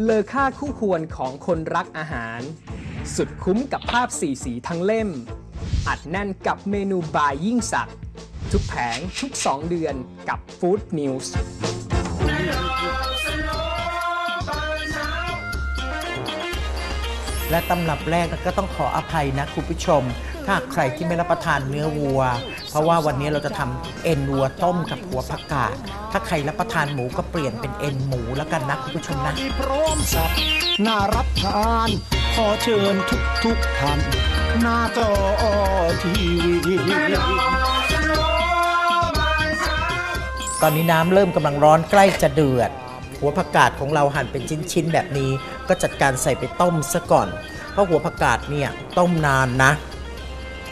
เลอค่าคู่ควรของคนรักอาหาร สุดคุ้มกับภาพสีสีทั้งเล่ม อัดแน่นกับเมนูบายยิ่งสัก ทุกแผงทุก 2 เดือนกับ Food News และตำรับแรกก็ต้องขออภัยนะคุณผู้ชม ถ้าใครที่ไม่รับประทานเนื้อวัว เพราะว่าวันนี้เราจะทำเอ็นวัวต้มกับหัวผักกาดถ้าใครรับประทานหมูก็เปลี่ยนเป็นเอ็นหมูแล้วกันนะคุณผู้ชมนะที่พร้อมสับน่ารับทานขอเชิญทุกทุกๆท่านหน้าจอทีวีตอนนี้น้ำเริ่มกำลังร้อนใกล้จะเดือด หัวผักกาดของเราหั่นเป็นชิ้นๆแบบนี้ ก็จัดการใส่ไปต้มซะก่อน เพราะหัวผักกาดเนี่ยต้มนานนะ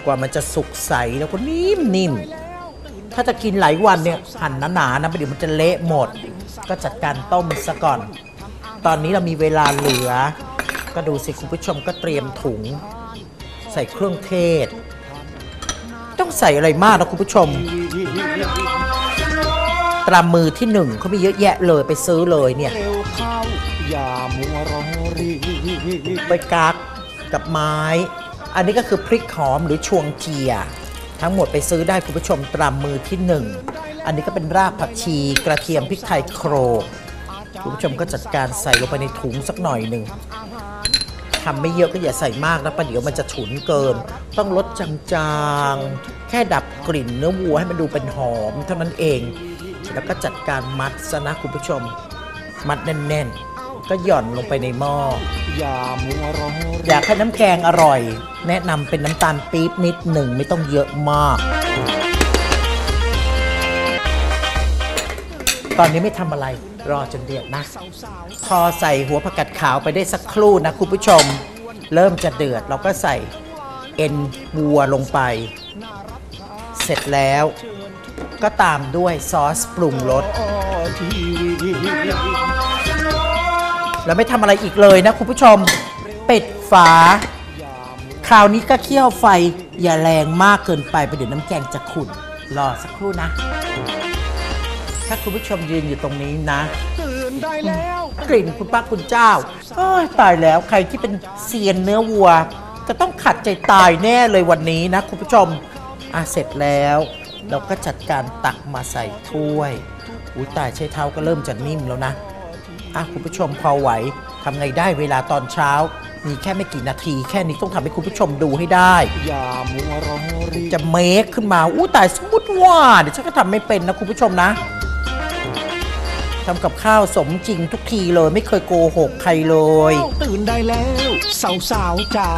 กว่ามันจะสุกใสแล้วก็นิ่มๆถ้าจะกินหลายวันเนี่ยหั่นหนาๆนะประเดี๋ยวมันจะเละหมด ก็จัดการต้มซะก่อน ตอนนี้เรามีเวลาเหลือ ก็ดูสิคุณผู้ชมก็เตรียมถุง ใส่เครื่องเทศ ต้องใส่อะไรมากนะคุณผู้ชม ตรามือที่หนึ่งเขามีเยอะแยะเลยไปซื้อเลยเนี่ยเร็วเข้าอย่ามัวรอรีใบกักกับไม้ อันนี้ก็คือพริกหอมหรือชวงเจีย ทั้งหมดไปซื้อได้คุณผู้ชมตามมือที่หนึ่งอันนี้ก็เป็นรากผักชีกระเทียมพริกไทยโครกคุณผู้ชมก็จัดการใส่ลงไปในถุงสักหน่อยหนึ่งทำไม่เยอะก็อย่าใส่มากนะประเดี๋ยวมันจะฉุนเกิน ต้องลดจางๆ แค่ดับกลิ่นเนื้อวัวให้มันดูเป็นหอมเท่านั้นเอง แล้วก็จัดการมัดซะนะคุณผู้ชม มัดแน่นๆ ก็หย่อนลงไปในหม้อ อย่ามัวรอรีอยากให้น้ำแกงอร่อย แนะนำเป็นน้ำตาลปี๊บนิดหนึ่งไม่ต้องเยอะมาก ตอนนี้ไม่ทำอะไรรอจนเดือดนะ พอใส่หัวผักกาดขาวไปได้สักครู่นะคุณผู้ชม เริ่มจะเดือดเราก็ใส่เอ็นวัวลงไป เสร็จแล้วก็ตามด้วยซอสปรุงรสทีวี แล้วไม่ทำอะไรอีกเลยนะคุณผู้ชมปิดฝา คราวนี้ก็เคี่ยวไฟอย่าแรงมากเกินไปไปเดี๋ยวน้ำแกงจะขุ่นรอสักครู่นะ ถ้าคุณผู้ชมยืนอยู่ตรงนี้นะ ตื่นได้แล้วกลิ่นคุณป้าคุณเจ้าโอ้ยตายแล้วใครที่เป็นเซียนเนื้อวัว จะต้องขัดใจตายแน่เลยวันนี้นะคุณผู้ชมอะเสร็จแล้ว เราก็จัดการตักมาใส่ถ้วยอุ้ยตายใช้เท้าก็เริ่มจะนิ่มแล้วนะ อะคุณผู้ชมพอไหวทำไงได้เวลาตอนเช้า มีแค่ไม่กี่นาที แค่นี้ต้องทำให้คุณผู้ชมดูให้ได้ อย่ามัวรอรีจะเมคขึ้นมาอู้ตายสมมติว่าเดี๋ยวฉันก็ทำไม่เป็นนะคุณผู้ชมนะทำกับข้าวสมจริงทุกทีเลยไม่เคยโกหกใครเลย ตื่นได้แล้ว สาวสาวๆจ๋า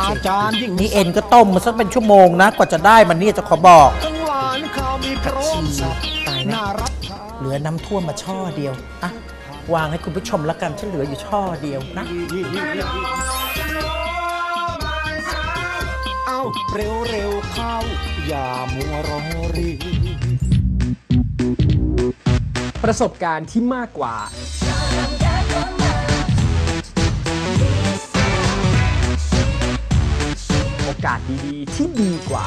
อาจารย์ยิ่งนี่เอ็นก็ต้มมาสักเป็นชั่วโมงนะ กว่าจะได้มันเนี่ยจะขอบอก ทั้งหวานข้าวมีพร้อมสับตายนะน่ารับทาน เหลือน้ำท่วมมาช่อเดียวอะ วางให้คุณผู้ชมละกันฉันเหลืออยู่ช่อเดียวนะ เอาเร็วเร็วๆเข้า อย่ามัวรอรี ประสบการณ์ที่มากกว่า โอกาสดีๆที่ดีกว่า